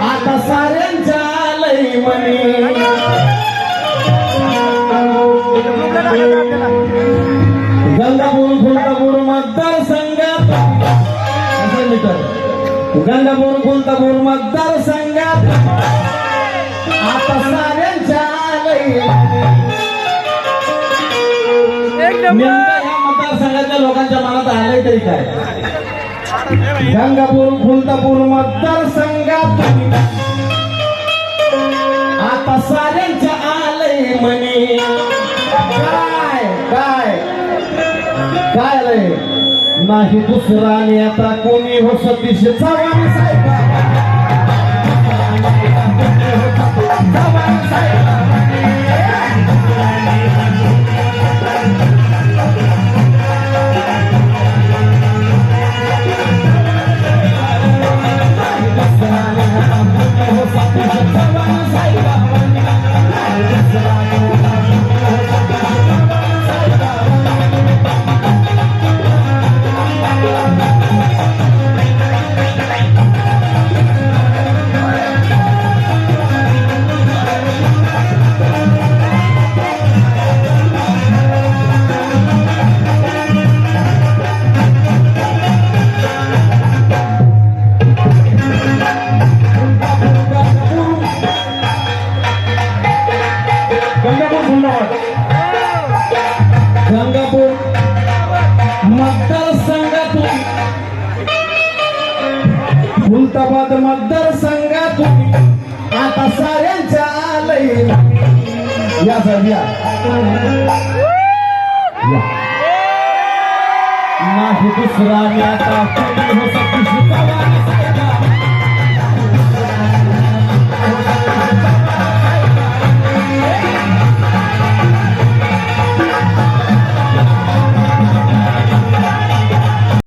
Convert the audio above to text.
आता साऱ्यांच्या लई म्हणे गंगापूर कुलतापूर मतदारसंघात असं लिहितं. गंगापूर कुलतापूर मतदारसंघात आता साऱ्यांच्या लई मतदारसंघातल्या लोकांच्या मनात आलंय तरी काय? गंगापूर खुलतापूर मतदारसंघात आता साऱ्यांच्या आलंय म्हणे. काय काय? काय आलंय? नाही दुसरा आणि आता कोणी हो सतीश चव्हाण साहेब? गंगापूर धन्यवाद गंगापूर मतदारसंघातून खुलताबाद मतदारसंघातून आता साऱ्यांच्या आलंय या सर या या. नाही दुसरा आणि आता कोणी हो सतीश चव्हाण